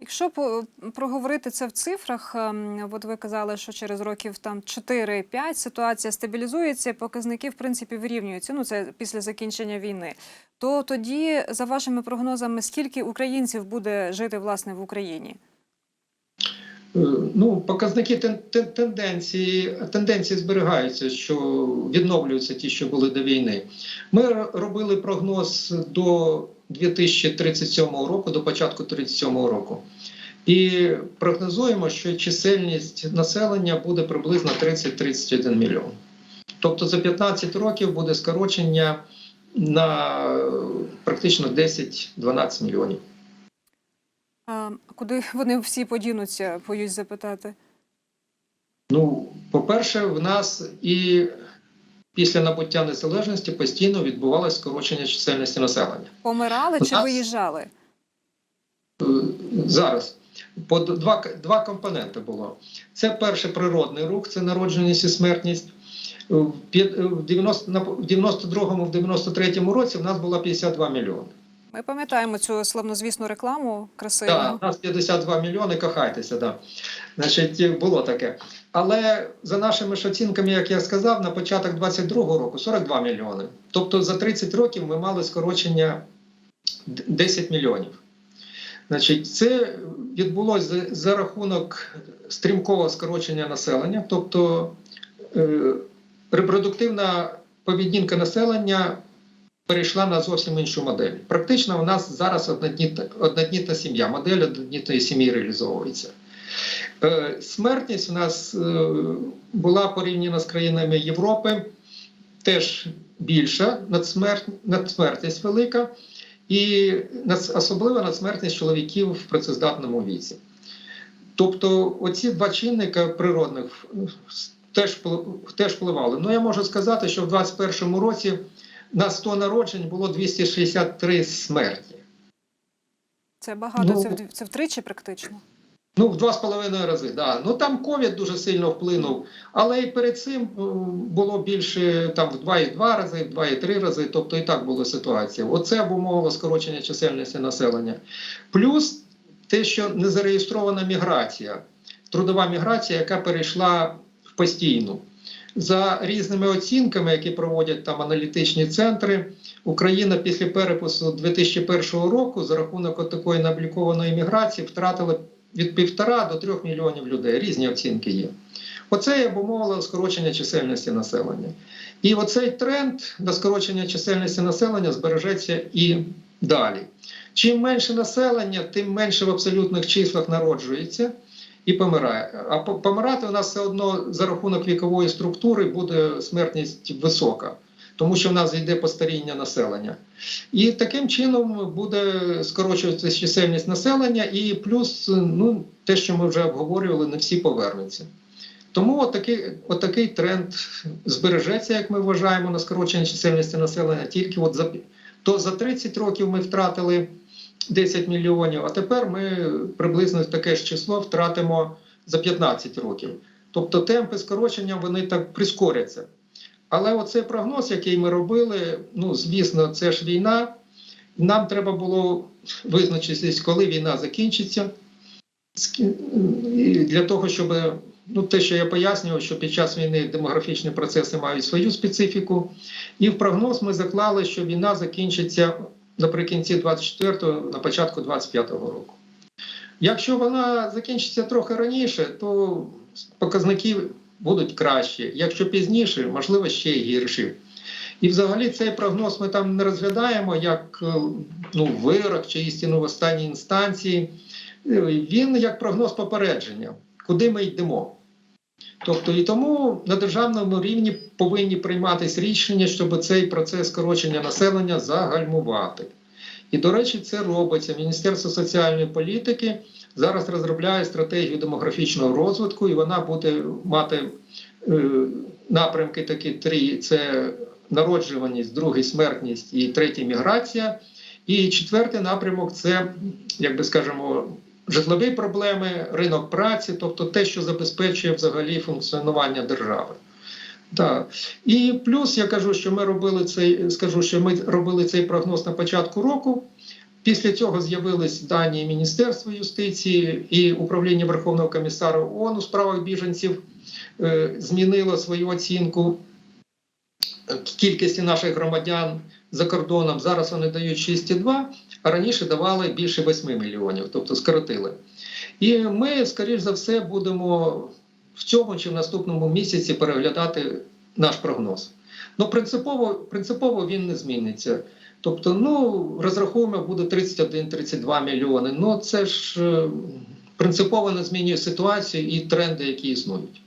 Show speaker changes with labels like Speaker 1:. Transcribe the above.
Speaker 1: Якщо проговорити це в цифрах, ем, от ви казали, що через років там 4-5 ситуація стабілізується, показники в принципі вирівнюються. Ну це після закінчення війни. То тоді, за вашими прогнозами, скільки українців буде жити власне в Україні?
Speaker 2: Е, Ну, показники тен- тен- тенденції, тенденції зберігаються, що відновлюються ті, що були до війни. Ми робили прогноз до 2037 року, до початку 37 року. І прогнозуємо, що чисельність населення буде приблизно 30-31 мільйон. Тобто за 15 років буде скорочення на е, практично 10-12 мільйонів.
Speaker 1: А куди вони всі подінуться, боюсь запитати.
Speaker 2: Ну, по-перше, в нас і після набуття незалежності постійно відбувалося скорочення чисельності населення.
Speaker 1: Помирали чи виїжджали?
Speaker 2: Е, Зараз по два, два компоненти було. Це перший природний рух, це народженість і смертність. В 90 в 92-му, в 93-му році в нас було 52 мільйони.
Speaker 1: Ми пам'ятаємо цю славнозвісну рекламу красиву.
Speaker 2: Так, у нас 52 мільйони, кохайтеся, да. Значить, було таке. Але за нашими ж оцінками, як я сказав, на початок 22-го року 42 мільйони. Тобто за 30 років ми мали скорочення 10 мільйонів. Значить, це відбулося за, за рахунок стрімкого скорочення населення, тобто е, репродуктивна поведінка населення перейшла на зовсім іншу модель. Практично у нас зараз одноднітна, сім'я, модель одноднітної сім'ї реалізовується. Е, Смертність у нас е, була порівняна з країнами Європи теж більша, надсмертність велика, і особливо надсмертність чоловіків в працездатному віці. Тобто, оці два чинника природних е, теж впливали. Ну, я можу сказати, що в 2021 році на 100 народжень було 263 смерті.
Speaker 1: Це багато,
Speaker 2: Ну,
Speaker 1: це, вд- це втричі практично.
Speaker 2: Ну, в два з половиною рази, да. Ну там ковід дуже сильно вплинув, але і перед цим е, було більше там в 2,2 рази, в 2,3 рази, тобто і так була ситуація. Оце обумовило скорочення чисельності населення. Плюс те, що не зареєстрована міграція, трудова міграція, яка перейшла в постійну. За різними оцінками, які проводять там аналітичні центри, Україна після перепису 2001 року за рахунок такої необлікованої міграції втратила від півтора до трьох мільйонів людей. Різні оцінки є. Оце і обумовило скорочення чисельності населення. І оцей тренд на скорочення чисельності населення збережеться і далі. Чим менше населення, тим менше в абсолютних числах народжується і помирає. А помирати у нас все одно за рахунок вікової структури буде смертність висока, тому що в нас йде постаріння населення. І таким чином буде скорочуватися чисельність населення, і плюс ну, те, що ми вже обговорювали, не всі повернуться. Тому отакий, отакий тренд збережеться, як ми вважаємо, на скорочення чисельності населення. Тільки от за, то за 30 років ми втратили 10 мільйонів, а тепер ми приблизно таке ж число втратимо за 15 років. Тобто темпи скорочення вони так прискоряться. Але оцей прогноз, який ми робили, ну звісно, це ж війна. Нам треба було визначитись, коли війна закінчиться, для того, щоб ну, те, що я пояснював, що під час війни демографічні процеси мають свою специфіку. І в прогноз ми заклали, що війна закінчиться наприкінці 24-го, на початку 25-го року. Якщо вона закінчиться трохи раніше, то показники будуть кращі. Якщо пізніше, можливо, ще й гірші. І взагалі цей прогноз ми там не розглядаємо як е, ну, вирок чи істину в останній інстанції. Е, Він як прогноз попередження, куди ми йдемо. Тобто і тому на державному рівні повинні прийматися рішення, щоб цей процес скорочення населення загальмувати. І, до речі, це робиться. Міністерство соціальної політики зараз розробляє стратегію демографічного розвитку, і вона буде мати е, напрямки такі три: це народжуваність, другий смертність і третій міграція. І четвертий напрямок це, як би скажемо, житлові проблеми, ринок праці, тобто те, що забезпечує взагалі функціонування держави. Так. І плюс я кажу, що ми робили цей, скажу, що ми робили цей прогноз на початку року. Після цього з'явились дані Міністерства юстиції і управління Верховного комісара ООН у справах біженців е, змінило свою оцінку кількості наших громадян за кордоном. Зараз вони дають 6,2, а раніше давали більше 8 мільйонів, тобто скоротили. І ми, скоріш за все, будемо в цьому чи в наступному місяці переглядати наш прогноз. Ну, принципово, принципово він не зміниться. Тобто, ну, розраховуємо, буде 31-32 мільйони. Ну, це ж е, принципово не змінює ситуацію і тренди, які існують.